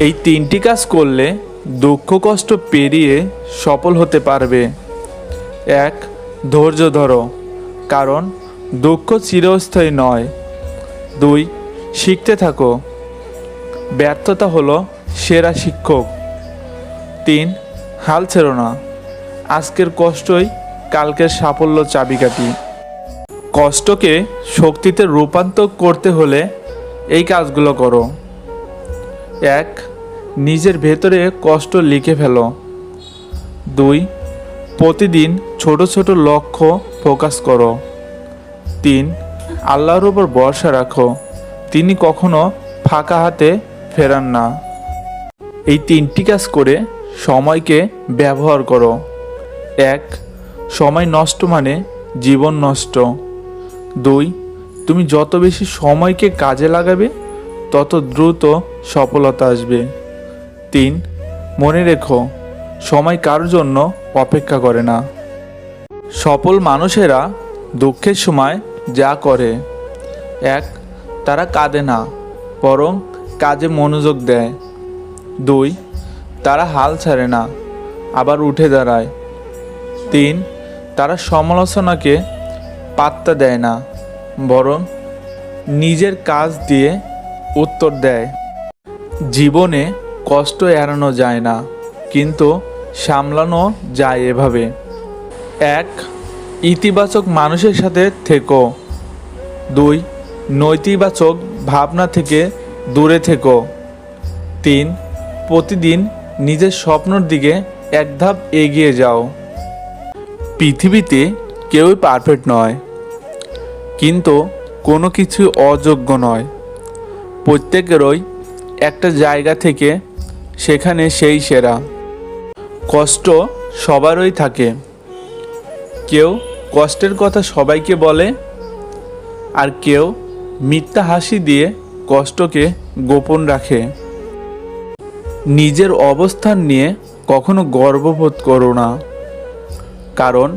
এই তিনটি কাজ করলে দুঃখ কষ্ট পেরিয়ে সফল হতে পারবে। এক, ধৈর্য ধরো, কারণ দুঃখ চিরস্থায়ী নয়। দুই, শিখতে থাকো। ব্যর্থতা হলো সেরা শিক্ষক। তিন, হাল ছেড়ো না। আজকের কষ্টই কালকের সাফল্য চাবিকাঠি। কষ্টকে শক্তিতে রূপান্তর করতে হলে এই কাজগুলো করো। এক, নিজের ভেতরে কষ্ট লিখে ফেলো। দুই, প্রতিদিন ছোট ছোট লক্ষ্য ফোকাস করো। তিন, আল্লাহর উপর ভরসা রাখো। তিনি কখনো ফাঁকা হাতে ফেরান না। এই তিনটি কাজ করে সময়কে ব্যবহার করো। এক, সময় নষ্ট মানে জীবন নষ্ট। দুই, তুমি যত বেশি সময়কে কাজে লাগাবে, তত দ্রুত সফলতা আসবে। তিন, মনে রেখো, সময় কারোর জন্য অপেক্ষা করে না। সফল মানুষেরা দুঃখের সময় যা করে। এক, তারা কাঁদে না, বরং কাজে মনোযোগ দেয়। দুই, তারা হাল ছাড়ে না, আবার উঠে দাঁড়ায়। তিন, তারা সমালোচনাকে পাত্তা দেয় না, বরং নিজের কাজ দিয়ে উত্তর দেয়। জীবনে কষ্ট এড়ানো যায় না, কিন্তু সামলানো যায় এভাবে। এক, ইতিবাচক মানুষের সাথে থেকো। দুই, নৈতিবাচক ভাবনা থেকে দূরে থেকো। তিন, প্রতিদিন নিজের স্বপ্নর দিকে এক ধাপ এগিয়ে যাও। পৃথিবীতে কেউই পারফেক্ট নয়, কিন্তু কোনো কিছু অযোগ্য নয়। প্রত্যেকেরই একটা জায়গা থেকে সেখানে সেই সেরা। কষ্ট সবারই থাকে। কেউ কষ্টের কথা সবাইকে বলে, আর কেউ মিথ্যা হাসি দিয়ে কষ্টকে গোপন রাখে। নিজের অবস্থান নিয়ে কখনো গর্ববোধ করো না। কারণ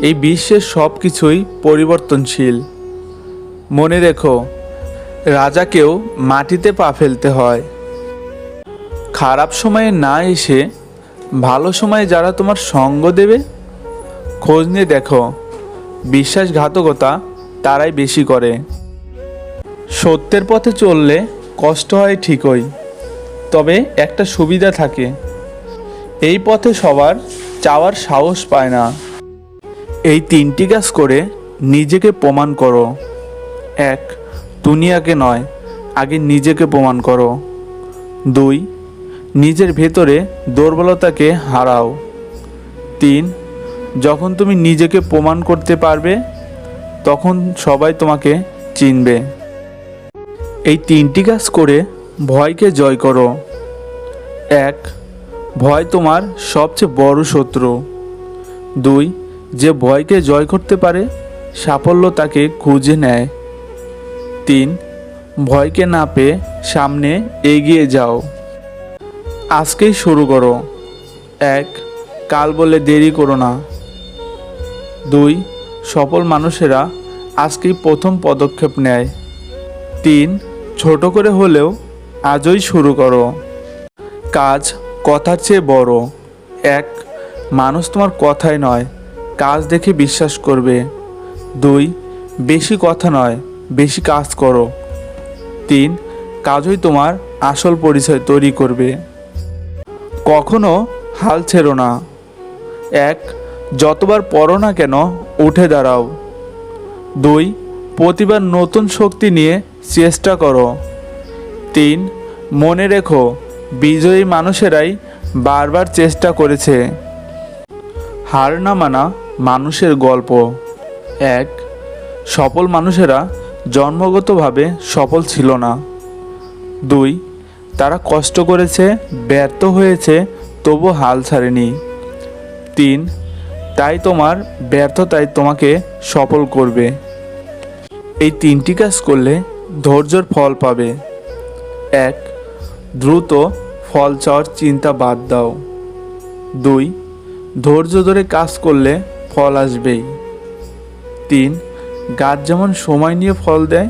এই বিশ্বের সব কিছুই পরিবর্তনশীল। মনে রেখো রাজাকেও মাটিতে পা ফেলতে হয়। খারাপ সময়ে না এসে, ভালো সময়ে যারা তোমার সঙ্গ দেবে, খোঁজ নিয়ে দেখো, বিশ্বাসঘাতকতা তারাই বেশি করে। সত্যের পথে চললে কষ্ট হয় ঠিকই, তবে একটা সুবিধা থাকে, এই পথে সবার চাওয়ার সাহস পায় না। এই তিনটি কাজ করে নিজেকে প্রমাণ করো। এক দুনিয়াকে নয়, আগে নিজেকে প্রমাণ করো। দুই, নিজের ভেতরে দুর্বলতাকে হারাও। তিন, যখন তুমি নিজেকে প্রমাণ করতে পারবে, তখন সবাই তোমাকে চিনবে। এই তিনটি কাজ করে ভয়কে জয় করো। এক, ভয় তোমার সবচেয়ে বড় শত্রু। দুই, যে ভয়কে জয় করতে পারে, সাফল্য তাকে খুঁজে নেয়। তিন, ভয়কে না পেয়ে সামনে এগিয়ে যাও। আজকেই শুরু করো। এক, কাল বলে দেরি করো না। দুই, সফল মানুষেরা আজকেই প্রথম পদক্ষেপ নেয়। তিন, ছোট করে হলেও আজই শুরু করো। কাজ কথার চেয়ে বড়। এক, মানুষ তোমার কথায় নয়, কাজ দেখে বিশ্বাস করবে। দুই, বেশি কথা নয় বেশি কাজ করো। তিন, কাজই তোমার আসল পরিচয় তৈরি করবে। কখনো হাল ছেড়ো না। এক, যতবার পড়ো না কেন উঠে দাঁড়াও। দুই, প্রতিবার নতুন শক্তি নিয়ে চেষ্টা করো। তিন, মনে রেখো, বিজয়ী মানুষেরাই বারবার চেষ্টা করেছে। হার না মানা মানুষের গল্প। এক, সফল মানুষেরা জন্মগতভাবে সফল ছিল না। দুই, তারা কষ্ট করেছে, ব্যর্থ হয়েছে, তবু হাল ছাড়েনি। তিন, তাই তোমার ব্যর্থতাই তোমাকে সফল করবে। এই তিনটি কাজ করলে ধৈর্যর ফল পাবে। এক, দ্রুত ফল চাওয়ার চিন্তা বাদ দাও। দুই, ধৈর্য ধরে কাজ করলে ফল আসবেই। তিন গাছ যেমন সময় নিয়ে ফল দেয়,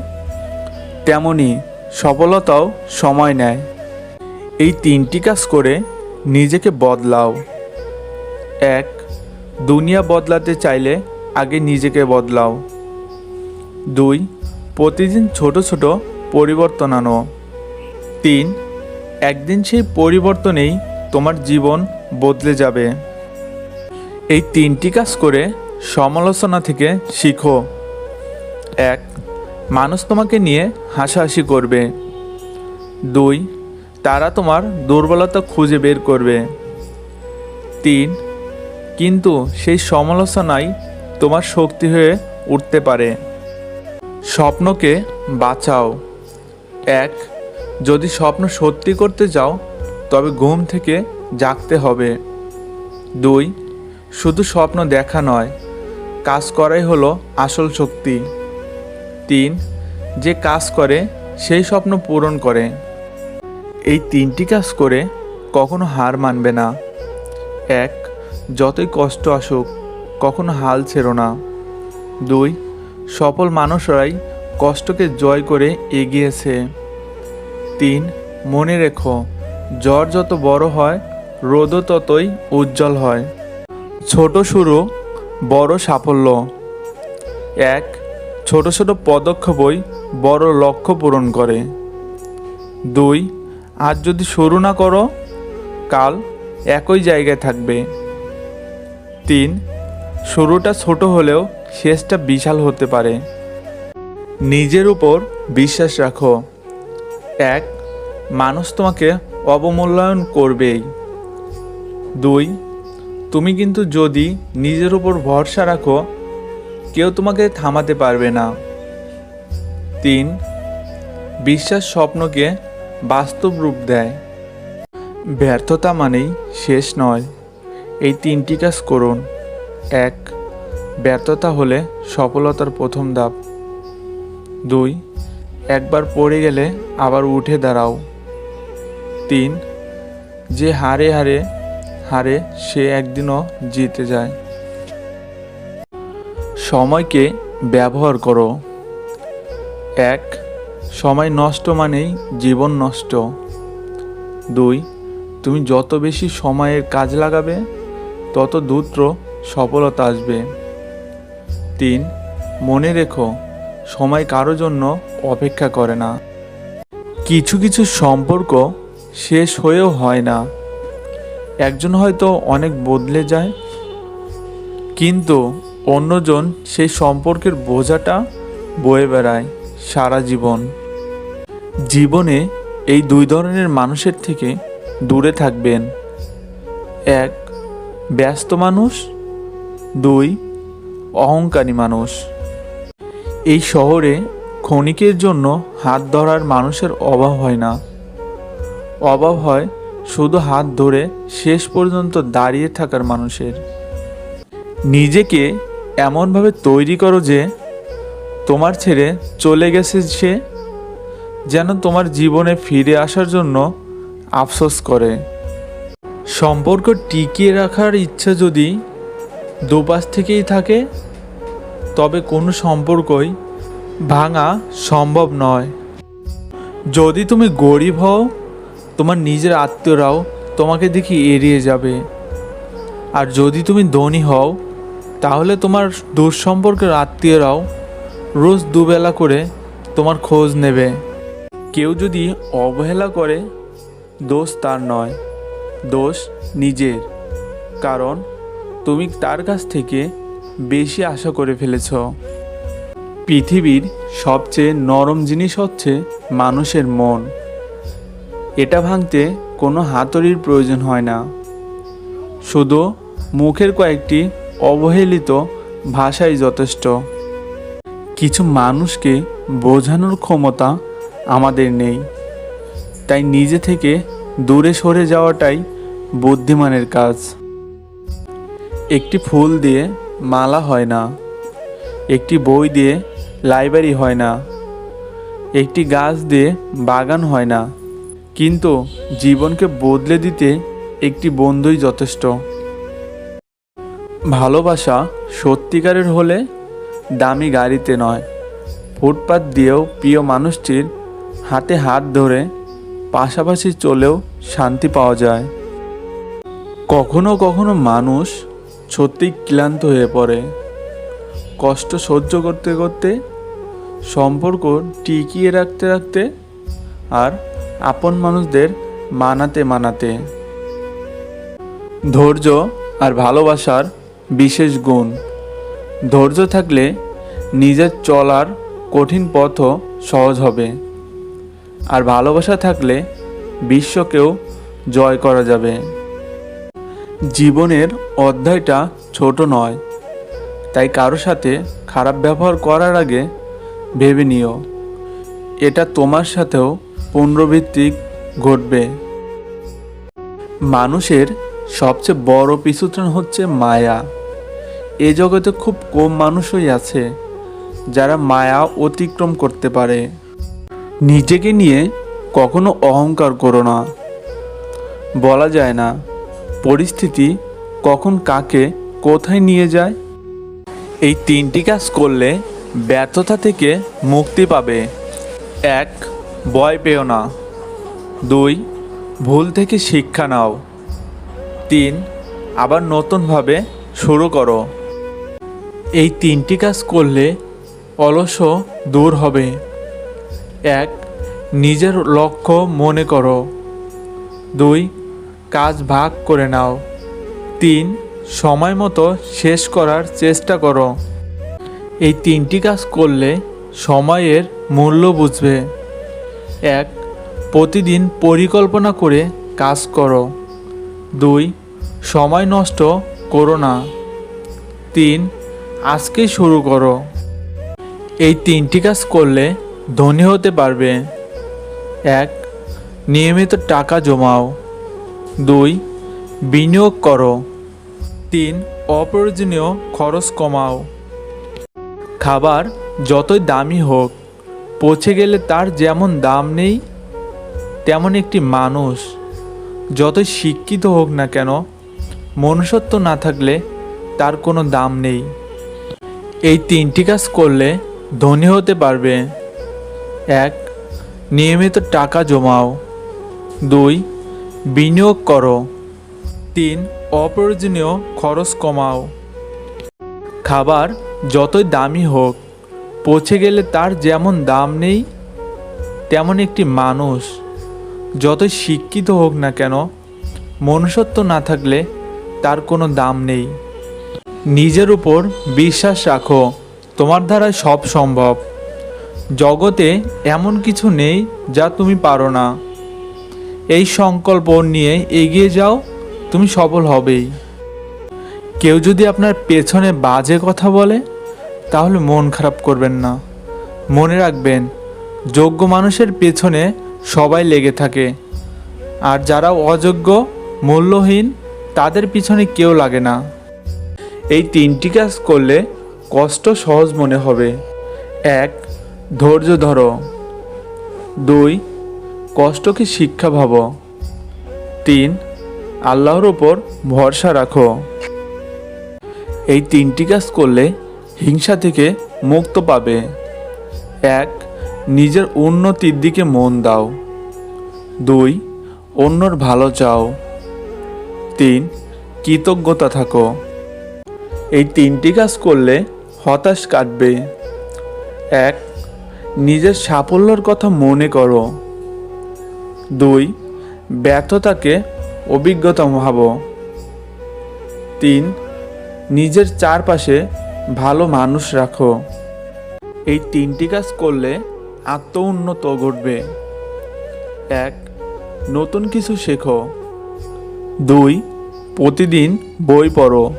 তেমনি সফলতাও সময় নেয়। এই তিনটি কাজ করে নিজেকে বদলাও। এক, দুনিয়া বদলাতে চাইলে আগে নিজেকে বদলাও। দুই, প্রতিদিন ছোট ছোট পরিবর্তন আনো। তিন, একদিন সেই পরিবর্তনেই তোমার জীবন বদলে যাবে। এই তিনটি কাজ করে সমালোচনা থেকে শিখো। এক, মানুষ তোমাকে নিয়ে হাসাহাসি করবে। দুই, তারা তোমার দুর্বলতা খুঁজে বের করবে। তিন, কিন্তু সেই সমালোচনাই তোমার শক্তি হয়ে উঠতে পারে। স্বপ্নকে বাঁচাও। এক, যদি স্বপ্ন সত্যি করতে যাও, তবে ঘুম থেকে জাগতে হবে। দুই, শুধু স্বপ্ন দেখা নয়, কাজ করাই হলো আসল শক্তি। তিন যে কাজ করে, সেই স্বপ্ন পূরণ করে। এই তিনটি কাজ করে কখনো হার মানবে না। এক, যতই কষ্ট আসুক, কখনো হাল ছেড়ো না। দুই, সফল মানুষরাই কষ্টকে জয় করে এগিয়েছে। তিন, মনে রেখো, জ্বর যত বড় হয়, রোদও ততই উজ্জ্বল হয়। ছোট শুরু, বড় সাফল্য। এক ছোট ছোট পদক্ষেপই বড় লক্ষ্য পূরণ করে। দুই, আজ যদি শুরু না করো, কাল একই জায়গায় থাকবে। তিন, শুরুটা ছোট হলেও শেষটা বিশাল হতে পারে। নিজের উপর বিশ্বাস রাখো। এক, মানুষ তোমাকে অবমূল্যায়ন করবেই। দুই, তুমি কিন্তু যদি নিজের উপর ভরসা রাখো কেউ তোমাকে থামাতে পারবে না। তিন, বিশ্বাস স্বপ্নকে বাস্তব রূপ দেয়। ব্যর্থতা মানেই শেষ নয়। এই তিনটি কাজ করুন। এক, ব্যর্থতা হলে সফলতার প্রথম ধাপ। দুই, একবার পড়ে গেলে আবার উঠে দাঁড়াও। তিন, যে হারে হারে হারে সে একদিনও জিতে যায়। সময়কে ব্যবহার করো। এক, সময় নষ্ট মানেই জীবন নষ্ট। দুই, তুমি যত বেশি সময়ের কাজ লাগাবে, তত দ্রুত সফলতা আসবে। তিন, মনে রেখো, সময় কারও জন্য অপেক্ষা করে না। কিছু কিছু সম্পর্ক শেষ হয়েও হয় না। একজন হয়তো অনেক বদলে যায়, কিন্তু অন্যজন সেই সম্পর্কের বোঝাটা বয়ে বেড়ায় সারা জীবন। জীবনে এই দুই ধরনের মানুষের থেকে দূরে থাকবেন। এক, ব্যস্ত মানুষ। দুই, অহংকারী মানুষ। এই শহরে ক্ষণিকের জন্য হাত ধরার মানুষের অভাব হয় না। অভাব হয় শুধু হাত ধরে শেষ পর্যন্ত দাঁড়িয়ে থাকার মানুষের। নিজেকে এমনভাবে তৈরি করো যে তোমার ছেড়ে চলে গেছে সে যেন তোমার জীবনে ফিরে আসার জন্য আফসোস করে। সম্পর্ক টিকিয়ে রাখার ইচ্ছা যদি দুপাশ থেকেই থাকে, তবে কোনো সম্পর্কই ভাঙা সম্ভব নয়। যদি তুমি গরিব হও, তোমার নিজের আত্মীয়রাও তোমাকে দেখি এড়িয়ে যাবে। আর যদি তুমি ধনী হও তাহলে তোমার দূর সম্পর্কের আত্মীয়রাও রোজ দুবেলা করে তোমার খোঁজ নেবে। কেউ যদি অবহেলা করে, দোষ তার নয়, দোষ নিজের। কারণ তুমি তার কাছ থেকে বেশি আশা করে ফেলেছ। পৃথিবীর সবচেয়ে নরম জিনিস হচ্ছে মানুষের মন। এটা ভাঙতে কোনো হাতুড়ির প্রয়োজন হয় না। শুধু মুখের কয়েকটি অবহেলিত ভাষাই যথেষ্ট। কিছু মানুষকে বোঝানোর ক্ষমতা আমাদের নেই। তাই নিজে থেকে দূরে সরে যাওয়াটাই বুদ্ধিমানের কাজ। একটি ফুল দিয়ে মালা হয় না। একটি বই দিয়ে লাইব্রেরি হয় না। একটি গাছ দিয়ে বাগান হয় না। কিন্তু জীবনকে বদলে দিতে একটি বন্ধুই যথেষ্ট। ভালোবাসা সত্যিকারের হলে দামি গাড়িতে নয়। ফুটপাত দিয়েও প্রিয় মানুষটির হাতে হাত ধরে পাশাপাশি চলেও শান্তি পাওয়া যায়। কখনো কখনো মানুষ সত্যি ক্লান্ত হয়ে পড়ে। কষ্ট সহ্য করতে করতে সম্পর্ক টিকিয়ে রাখতে রাখতে আর আপন মানুষদের মানাতে মানাতে। ধৈর্য আর ভালোবাসার বিশেষ গুণ। ধৈর্য থাকলে নিজের চলার কঠিন পথও সহজ হবে। আর ভালোবাসা থাকলে বিশ্বকেও জয় করা যাবে। জীবনের অধ্যায়টা ছোট নয়, তাই কারও সাথে খারাপ ব্যবহার করার আগে ভেবে নিও। এটা তোমার সাথেও পুনরাবৃত্তি ঘটবে। মানুষের সবচেয়ে বড় পিছুটান হচ্ছে মায়া। এ জগতে খুব কম মানুষই আছে যারা মায়া অতিক্রম করতে পারে। নিজেকে নিয়ে কখনো অহংকার করো না। বলা যায় না, পরিস্থিতি কখন কাকে কোথায় নিয়ে যায়। এই তিনটি কাজ করলে ব্যর্থতা থেকে মুক্তি পাবে। এক, ভয় পেও না। দুই, ভুল থেকে শিক্ষা নাও। তিন, আবার নতুনভাবে শুরু করো। এই তিনটি কাজ করলে অলস দূর হবে। এক, নিজের লক্ষ্য মনে করো। দুই, কাজ ভাগ করে নাও। তিন, সময় মতো শেষ করার চেষ্টা করো। এই তিনটি কাজ করলে সময়ের মূল্য বুঝবে। এক, প্রতিদিন পরিকল্পনা করে কাজ করো। দুই, সময় নষ্ট করো না। তিন আজকেই শুরু করো। এই তিনটি কাজ করলে ধনী হতে পারবে। এক, নিয়মিত টাকা জমাও। দুই, বিনিয়োগ করো। তিন, অপ্রয়োজনীয় খরচ কমাও। খাবার যতই দামি হোক, পচে গেলে তার যেমন দাম নেই, তেমন একটি মানুষ। যতই শিক্ষিত হোক না কেন, মনুষ্যত্ব না থাকলে তার কোনো দাম নেই। এই তিনটি কাজ করলে ধনী হতে পারবে। এক, নিয়মিত টাকা জমাও। দুই, বিনিয়োগ করো। তিন, অপ্রয়োজনীয় খরচ কমাও। খাবার যতই দামি হোক, পচে গেলে তার যেমন দাম নেই, তেমন একটি মানুষ। যতই শিক্ষিত হোক না কেন, মনুষ্যত্ব না থাকলে তার কোনো দাম নেই। নিজের উপর বিশ্বাস রাখো, তোমার দ্বারা সব সম্ভব। জগতে এমন কিছু নেই যা তুমি পারো না। এই সংকল্প নিয়ে এগিয়ে যাও, তুমি সফল হবেই। কেউ যদি আপনার পেছনে বাজে কথা বলে, তাহলে মন খারাপ করবেন না। মনে রাখবেন, যোগ্য মানুষের পেছনে সবাই লেগে থাকে। আর যারা অযোগ্য, মূল্যহীন, তাদের পিছনে কেউ লাগে না। এই তিনটি কাজ করলে কষ্ট সহজ মনে হবে। এক, ধৈর্য ধরো। দুই, কষ্টকে শিক্ষা ভাবো। তিন, আল্লাহর ওপর ভরসা রাখো। এই তিনটি কাজ করলে হিংসা থেকে মুক্ত পাবে। এক, নিজের উন্নতির দিকে মন দাও। দুই, অন্যর ভালো চাও। তিন, কৃতজ্ঞতা থাকো। এই তিনটি কাজ করলে হতাশ কাটবে। এক, নিজের সাফল্যর কথা মনে করো। দুই, ব্যর্থতাকে অভিজ্ঞতা ভাবো। তিন, নিজের চারপাশে ভালো মানুষ রাখো। এই তিনটি কাজ করলে আত্ম উন্নত ঘটবে। এক, নতুন কিছু শেখো। দুই, প্রতিদিন বই পড়ো।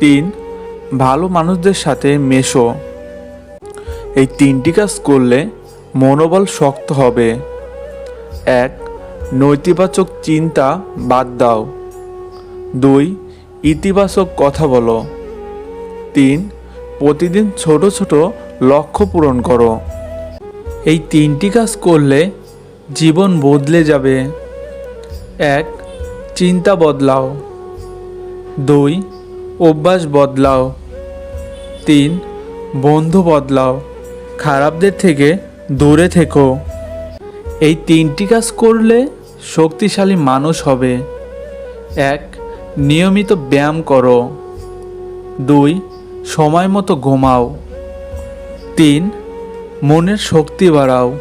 তিন, ভালো মানুষদের সাথে মেশো। এই তিনটি কাজ করলে মনোবল শক্ত হবে। এক, নৈতিবাচক চিন্তা বাদ দাও। দুই, ইতিবাচক কথা বলো। তিন, প্রতিদিন ছোট ছোট লক্ষ্য পূরণ করো। এই তিনটি কাজ করলে জীবন বদলে যাবে। এক, চিন্তা বদলাও। দুই অভ্যাস বদলাও। তিন, বন্ধু বদলাও। খারাপদের থেকে দূরে থেকো। এই তিনটি কাজ করলে শক্তিশালী মানুষ হবে। এক, নিয়মিত ব্যায়াম করো। দুই, সময় মতো ঘুমাও। তিন, মনের শক্তি বাড়াও।